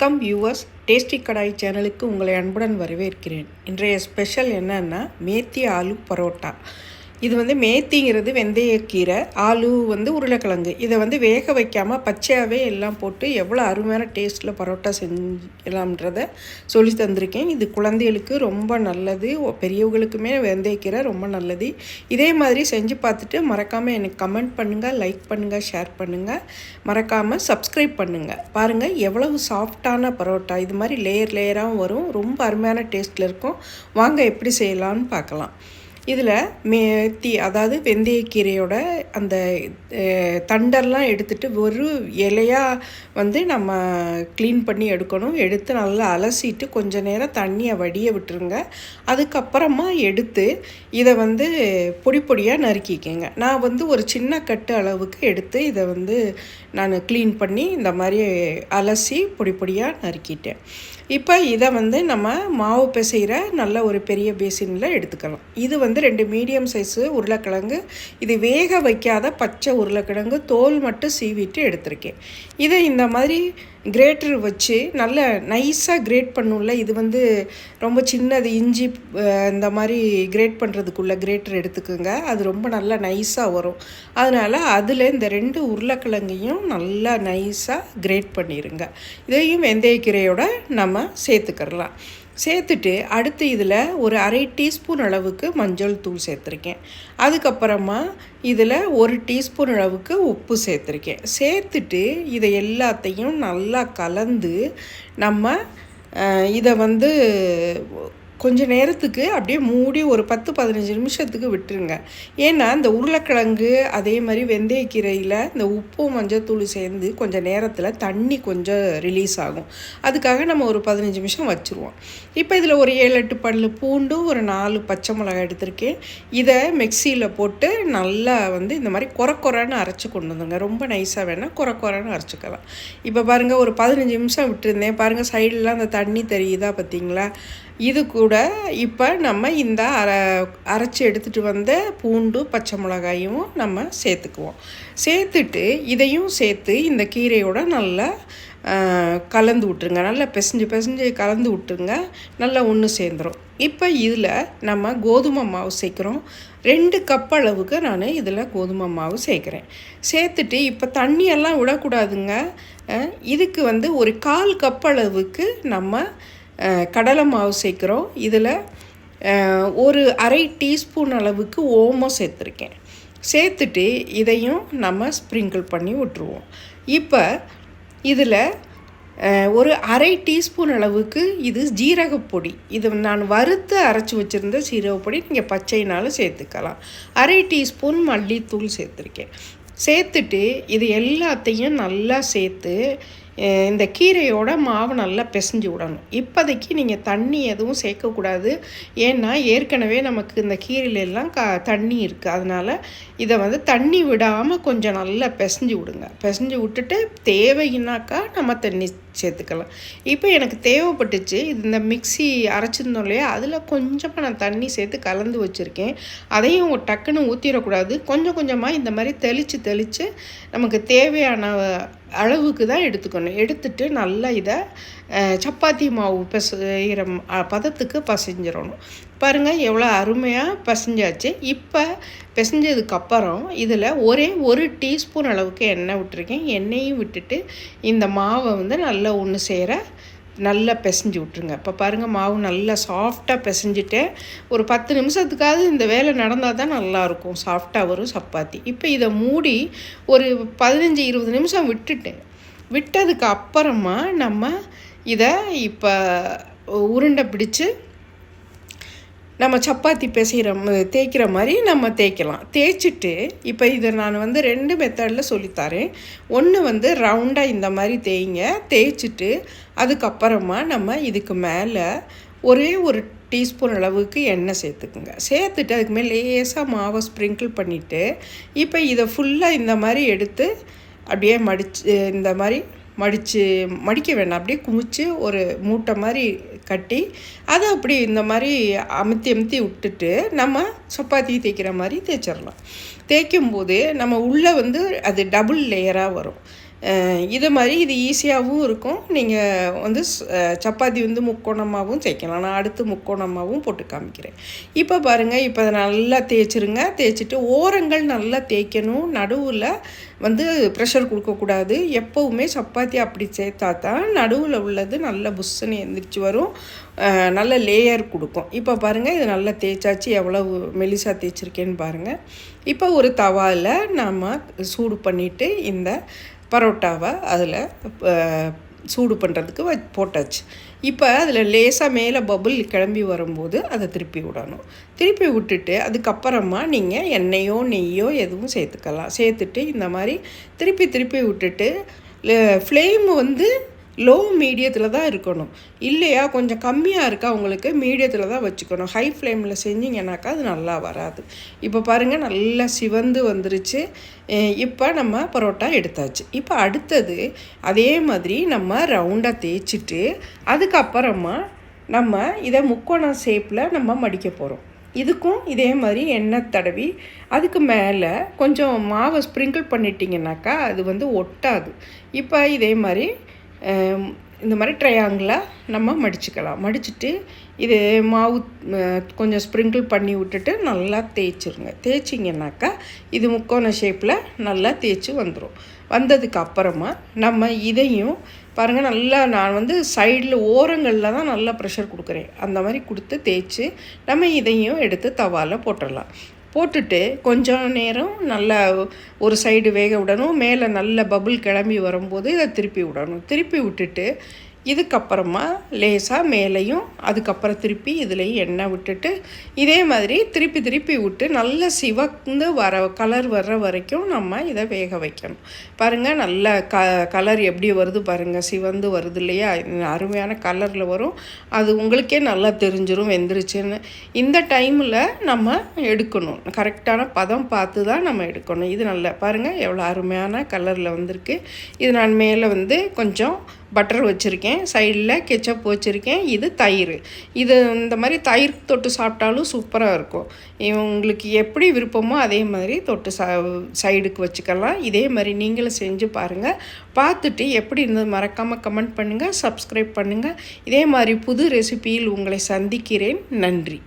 Welcome viewers tasty கடாய் சேனலுக்கு உங்களை அன்புடன் வரவேற்கிறேன். இன்றைய ஸ்பெஷல் என்னன்னா மேத்தி ஆலு பரோட்டா. இது வந்து மேத்திங்கிறது வெந்தயக்கீரை ஆலு வந்து உருளைக்கிழங்கு. இதை வந்து வேக வைக்காமல் பச்சையாகவே எல்லாம் போட்டு எவ்வளோ அருமையான டேஸ்ட்டில் பரோட்டா செஞ்சலாம்ன்றத சொல்லி தந்திருக்கேன். இது குழந்தைகளுக்கு ரொம்ப நல்லது. பெரியவங்களுக்குமே வெந்தயக்கீரை ரொம்ப நல்லது. இதே மாதிரி செஞ்சு பார்த்துட்டு மறக்காமல் எனக்கு கமெண்ட் பண்ணுங்கள் லைக் பண்ணுங்கள் ஷேர் பண்ணுங்கள் மறக்காமல் சப்ஸ்கிரைப் பண்ணுங்கள் பாருங்கள் எவ்வளவு சாஃப்டான பரோட்டா. இது மாதிரி லேயர் லேயராகவும் வரும். ரொம்ப அருமையான டேஸ்ட்டில் இருக்கும். வாங்க எப்படி செய்யலாம்னு பார்க்கலாம். இதில் மேத்தி அதாவது வெந்தயக்கீரையோட அந்த தண்டர்லாம் தண்டெல்லாம் எடுத்துட்டு ஒரு இலையாக வந்து நம்ம க்ளீன் பண்ணி எடுக்கணும். எடுத்து நல்லா அலசிட்டு கொஞ்ச நேரம் தண்ணியை வடிய விட்டுருங்க. அதுக்கப்புறமா எடுத்து இதை வந்து பொடி பொடியாக நறுக்கிக்கங்க. நான் வந்து ஒரு சின்ன கட்டு அளவுக்கு எடுத்து இதை வந்து நான் க்ளீன் பண்ணி இந்த மாதிரி அலசி பொடி பொடியாக நறுக்கிட்டேன். இப்போ இதை வந்து நம்ம மாவு பிசைகிற நல்ல ஒரு பெரிய பேசினில் எடுத்துக்கலாம். இது வந்து ரெண்டு மீடியம் சைஸு உருளைக்கிழங்கு. இது வேக வைக்காத பச்சை உருளைக்கிழங்கு. தோல் மட்டும் சீவிட்டு எடுத்திருக்கேன். இதை இந்த மாதிரி கிரேட்டர் வச்சு நல்ல நைஸாக கிரேட் பண்ணும்ல இது வந்து ரொம்ப சின்னது இஞ்சி இந்த மாதிரி கிரேட் பண்ணுறதுக்குள்ளே கிரேட்டர் எடுத்துக்கோங்க. அது ரொம்ப நல்லா நைஸாக வரும். அதனால் அதில் இந்த ரெண்டு உருளைக்கிழங்கையும் நல்லா நைஸாக கிரேட் பண்ணிடுங்க இதையும் வெந்தயக்கீரையோட நம்ம சேர்த்துக்கிறலாம். சேர்த்துட்டு அடுத்து இதில் ஒரு அரை டீஸ்பூன் அளவுக்கு மஞ்சள் தூள் சேர்த்துருக்கேன். அதுக்கப்புறமா இதில் ஒரு டீஸ்பூன் அளவுக்கு உப்பு சேர்த்துருக்கேன். சேர்த்துட்டு இதை எல்லாத்தையும் நல்லா கலந்து நம்ம இதை வந்து கொஞ்ச நேரத்துக்கு அப்படியே மூடி ஒரு பத்து பதினஞ்சு நிமிஷத்துக்கு விட்டுருங்க. ஏன்னா இந்த உருளைக்கிழங்கு அதே மாதிரி வெந்தயக்கீரையில் இந்த உப்பு மஞ்சத்தூள் சேர்ந்து கொஞ்சம் நேரத்தில் தண்ணி கொஞ்சம் ரிலீஸ் ஆகும். அதுக்காக நம்ம ஒரு பதினஞ்சு நிமிஷம் வச்சுருவோம். இப்போ இதில் ஒரு ஏழு எட்டு பல் பூண்டு ஒரு நாலு பச்சை மிளகாய் எடுத்திருக்கேன். இதை மிக்சியில் போட்டு நல்லா வந்து இந்த மாதிரி குறை குறைன்னு அரைச்சி கொண்டு வந்துங்க ரொம்ப நைஸாக வேணால் குறை குறைன்னு அரைச்சிக்கலாம். இப்போ பாருங்கள் ஒரு பதினஞ்சு நிமிஷம் விட்டுருந்தேன். பாருங்கள் சைடெலாம் அந்த தண்ணி தெரியுதா பார்த்தீங்களா இது கூட இப்போ நம்ம இந்த அரை அரைச்சி எடுத்துகிட்டு வந்த பூண்டு பச்சை மிளகாயும் நம்ம சேர்த்துக்குவோம். சேர்த்துட்டு இதையும் சேர்த்து இந்த கீரையோட நல்லா கலந்து விட்டுருங்க. நல்லா பிசைஞ்சு பிசைஞ்சு கலந்து விட்டுருங்க. நல்லா ஒன்று சேர்ந்துடும் இப்போ இதில் நம்ம கோதுமை மாவு சேர்க்குறோம். ரெண்டு கப் அளவுக்கு நான் இதில் கோதுமை மாவு சேர்க்குறேன். சேர்த்துட்டு இப்போ தண்ணியெல்லாம் விடக்கூடாதுங்க. இதுக்கு வந்து ஒரு கால் கப் அளவுக்கு நம்ம கடலை மாவு சேர்க்குறோம். இதில் ஒரு அரை டீஸ்பூன் அளவுக்கு ஓமம் சேர்த்துருக்கேன். சேர்த்துட்டு இதையும் நம்ம ஸ்ப்ரிங்கிள் பண்ணி விட்டுருவோம். இப்போ இதில் ஒரு அரை டீஸ்பூன் அளவுக்கு இது ஜீரகப்பொடி இது நான் வறுத்து அரைச்சி வச்சுருந்த சீரகப்பொடி நீங்கள் பச்சைனாலும் சேர்த்துக்கலாம். அரை டீஸ்பூன் மல்லித்தூள் சேர்த்துருக்கேன். சேர்த்துட்டு இது எல்லாத்தையும் நல்லா சேர்த்து இந்த கீரையோட மாவு நல்லா பிசைஞ்சு விடணும். இப்போதைக்கு நீங்கள் தண்ணி எதுவும் சேர்க்கக்கூடாது. ஏன்னா ஏற்கனவே நமக்கு இந்த கீரையில எல்லாம் க தண்ணி இருக்குது அதனால் இதை வந்து தண்ணி விடாமல் கொஞ்சம் நல்லா பிசைஞ்சு விடுங்க. பிசைஞ்சு விட்டுட்டு தேவைன்னாக்கா நம்ம தண்ணி சேர்த்துக்கலாம். இப்போ எனக்கு தேவைப்பட்டுச்சு. இந்த மிக்ஸி அரைச்சிருந்தோம் இல்லையா? அதில் கொஞ்சமாக நான் தண்ணி சேர்த்து கலந்து வச்சுருக்கேன். அதையும் டக்குன்னு ஊற்றிடக்கூடாது கொஞ்சம் கொஞ்சமாக இந்த மாதிரி தெளித்து தெளித்து நமக்கு தேவையான அளவுக்கு தான் எடுத்துக்கணும். எடுத்துட்டு நல்லா இதை சப்பாத்தி மாவு பிசைகிற பதத்துக்கு பசைஞ்சிடணும். பாருங்கள் எவ்வளோ அருமையாக பசைஞ்சாச்சு. இப்போ பிசைஞ்சதுக்கப்புறம் இதில் ஒரே ஒரு டீஸ்பூன் அளவுக்கு எண்ணெய் விட்டுருக்கேன். எண்ணெயும் விட்டுட்டு இந்த மாவை வந்து நல்லா ஒன்று சேர நல்லா பிசைஞ்சு விட்ருங்க இப்போ பாருங்கள் மாவு நல்லா சாஃப்டாக பிசைஞ்சிட்டு ஒரு பத்து நிமிஷத்துக்காவது இந்த வேலை நடந்தால் தான் நல்லாயிருக்கும் சாஃப்டாக வரும் சப்பாத்தி. இப்போ இதை மூடி ஒரு பதினஞ்சு இருபது நிமிஷம் விட்டுட்டேன் விட்டதுக்கு அப்புறமா நம்ம இதை இப்போ உருண்டை பிடிச்சு நம்ம சப்பாத்தி பிசைகிற தேய்க்கிற மாதிரி நம்ம தேய்க்கலாம். தேய்ச்சிட்டு இப்போ இதை நான் வந்து ரெண்டு மெத்தடில் சொல்லித்தரேன் ஒன்று வந்து ரவுண்டாக இந்த மாதிரி தேய்ங்க. தேய்ச்சிட்டு அதுக்கப்புறமா நம்ம இதுக்கு மேலே ஒரே ஒரு டீஸ்பூன் அளவுக்கு எண்ணெய் சேர்த்துக்குங்க. சேர்த்துட்டு அதுக்கு மேலே லேசாக மாவை ஸ்ப்ரிங்கிள் பண்ணிவிட்டு இப்போ இதை ஃபுல்லாக இந்த மாதிரி எடுத்து அப்படியே மடிச்சு இந்த மாதிரி மடித்து மடிக்க வேண்டாம் அப்படியே குமிச்சு ஒரு மூட்டை மாதிரி கட்டி அதை அப்படி இந்த மாதிரி அமுத்தி அமுத்தி விட்டுட்டு நம்ம சப்பாத்தி தேய்க்கிற மாதிரி தேய்ச்சிடலாம். தேய்க்கும் போது நம்ம உள்ளே வந்து அது டபுள் லேயராக வரும். இது மாதிரி இது ஈஸியாகவும் இருக்கும். நீங்கள் வந்து சப்பாத்தி வந்து முக்கோணமாகவும் தேய்க்கலாம். நான் அடுத்து முக்கோணமாகவும் போட்டு காமிக்கிறேன். இப்போ பாருங்கள் இப்போ அதை நல்லா தேய்ச்சிருங்க. தேய்ச்சிட்டு ஓரங்கள் நல்லா தேய்க்கணும். நடுவில் வந்து ப்ரெஷர் கொடுக்கக்கூடாது எப்போவுமே சப்பாத்தி அப்படி சேர்த்தா தான் நடுவில் உள்ளது நல்ல புஷ்ஷுன்னு எந்திரிச்சு வரும். நல்ல லேயர் கொடுக்கும். இப்போ பாருங்கள் இது நல்லா தேய்ச்சாச்சு. எவ்வளவு மெலிசா தேய்ச்சிருக்கேன்னு பாருங்கள் இப்போ ஒரு தவாவில் நாம் சூடு பண்ணிவிட்டு இந்த பரோட்டாவை அதில் சூடு பண்ணுறதுக்கு வ போட்டாச்சு. இப்போ அதில் லேசாக மேலே பபுள் கிளம்பி வரும்போது அதை திருப்பி விடணும். திருப்பி விட்டுட்டு அதுக்கப்புறமா நீங்கள் எண்ணெயோ நெய்யோ எதுவும் சேர்த்துக்கலாம். சேர்த்துட்டு இந்த மாதிரி திருப்பி திருப்பி விட்டுட்டு ஃப்ளேம் வந்து லோ மீடியத்தில் தான் இருக்கணும். இல்லையா கொஞ்சம் கம்மியாக இருக்கா உங்களுக்கு மீடியத்தில் தான் வச்சுக்கணும். ஹை ஃப்ளேமில் செஞ்சீங்கன்னாக்கா அது நல்லா வராது. இப்போ பாருங்கள் நல்லா சிவந்து வந்துருச்சு. இப்போ நம்ம பரோட்டா எடுத்தாச்சு. இப்போ அடுத்தது அதே மாதிரி நம்ம ரவுண்டாக தேய்ச்சிட்டு அதுக்கப்புறமா நம்ம இதை முக்கோணம் ஷேப்பில் நம்ம மடிக்க போகிறோம் இதுக்கும் இதே மாதிரி எண்ணெய் தடவி அதுக்கு மேலே கொஞ்சம் மாவை ஸ்ப்ரிங்கிள் பண்ணிட்டீங்கன்னாக்கா அது வந்து ஒட்டாது. இப்போ இதே மாதிரி இந்த மாதிரி ட்ரையாங்கிளாக நம்ம மடிச்சுக்கலாம். மடிச்சுட்டு இது மாவு கொஞ்சம் ஸ்ப்ரிங்கிள் பண்ணி விட்டுட்டு நல்லா தேய்ச்சிருங்க. தேய்ச்சிங்கனாக்கா இது முக்கோண ஷேப்பில் நல்லா தேய்ச்சி வந்துடும் வந்ததுக்கு அப்புறமா நம்ம இதையும் பாருங்கள் நல்லா நான் வந்து சைடில் ஓரங்களில் தான் நல்லா ப்ரெஷர் கொடுக்குறேன். அந்த மாதிரி கொடுத்து தேய்ச்சி நம்ம இதையும் எடுத்து தவாவில் போட்டுடலாம். போட்டுட்டு கொஞ்சம் நேரம் நல்லா ஒரு சைடு வேக விடணும். மேலே நல்ல பபுள் கிளம்பி வரும்போது இதை திருப்பி விடணும். திருப்பி விட்டுட்டு இதுக்கப்புறமா லேசாக மேலேயும் அதுக்கப்புறம் திருப்பி இதுலேயும் எண்ணெய் விட்டுட்டு இதே மாதிரி திருப்பி திருப்பி விட்டு நல்ல சிவந்து வர கலர் வர்ற வரைக்கும் நம்ம இதை வேக வைக்கணும். பாருங்கள் நல்ல க கலர் எப்படி வருது பாருங்கள் சிவந்து வருது இல்லையா? அருமையான கலரில் வரும். அது உங்களுக்கே நல்லா தெரிஞ்சிடும் வெந்துருச்சுன்னு. இந்த டைமில் நம்ம எடுக்கணும். கரெக்டான பதம் பார்த்து தான் நம்ம எடுக்கணும். இது நல்லா பாருங்கள் எவ்வளோ அருமையான கலரில் வந்திருக்கு. இது நான் மேலே வந்து கொஞ்சம் பட்டர் வச்சுருக்கேன். சைடில் கெச்சப் வச்சுருக்கேன். இது தயிர். இது இந்த மாதிரி தயிர் தொட்டு சாப்பிட்டாலும் சூப்பராக இருக்கும். உங்களுக்கு எப்படி விருப்பமோ அதே மாதிரி தொட்டு சா சைடுக்கு வச்சுக்கலாம். இதே மாதிரி நீங்களும் செஞ்சு பாருங்கள் பார்த்துட்டு எப்படி இருந்தது மறக்காமல் கமெண்ட் பண்ணுங்கள் சப்ஸ்கிரைப் பண்ணுங்கள் இதே மாதிரி புது ரெசிபியில் உங்களை சந்திக்கிறேன். நன்றி.